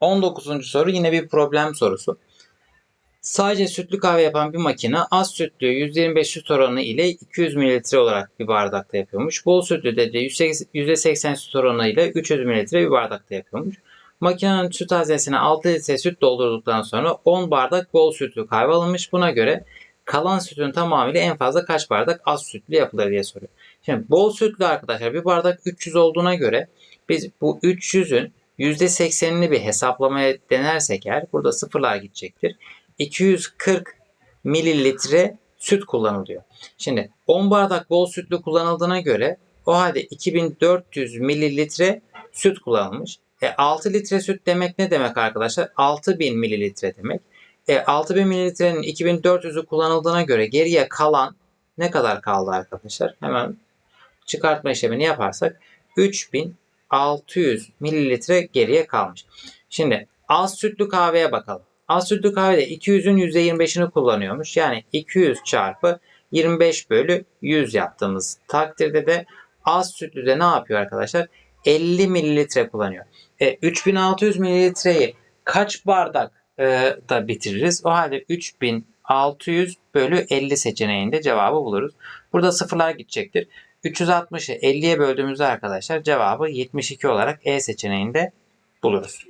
19. soru yine bir problem sorusu. Sadece sütlü kahve yapan bir makine az sütlü %25 süt oranı ile 200 ml olarak bir bardakta yapıyormuş. Bol sütlü de de %80 süt oranı ile 300 ml bir bardakta yapıyormuş. Makinenin süt haznesine 6 litre süt doldurduktan sonra 10 bardak bol sütlü kahve alınmış. Buna göre kalan sütün tamamıyla en fazla kaç bardak az sütlü yapılır diye soruyor. Şimdi bol sütlü arkadaşlar bir bardak 300 olduğuna göre biz bu 300'ün %80'ini bir hesaplamaya denersek eğer burada sıfırlar gidecektir. 240 mililitre süt kullanılıyor. Şimdi 10 bardak bol sütlü kullanıldığına göre o halde 2400 mililitre süt kullanılmış. E 6 litre süt demek ne demek arkadaşlar? 6000 mililitre demek. E 6000 mililitrenin 2400'ü kullanıldığına göre geriye kalan ne kadar kaldı arkadaşlar? Hemen çıkartma işlemini yaparsak 3600 mililitre geriye kalmış. Şimdi az sütlü kahveye bakalım. Az sütlü kahvede 200'ün %25'ini kullanıyormuş. Yani 200 çarpı 25 bölü 100 yaptığımız takdirde de az sütlü de ne yapıyor arkadaşlar? 50 mililitre kullanıyor. E, 3600 mililitreyi kaç bardak e, da bitiririz? O halde 3600 bölü 50 seçeneğinde cevabı buluruz. Burada sıfırlar gidecektir. 360'ı 50'ye böldüğümüzde arkadaşlar cevabı 72 olarak E seçeneğinde buluruz.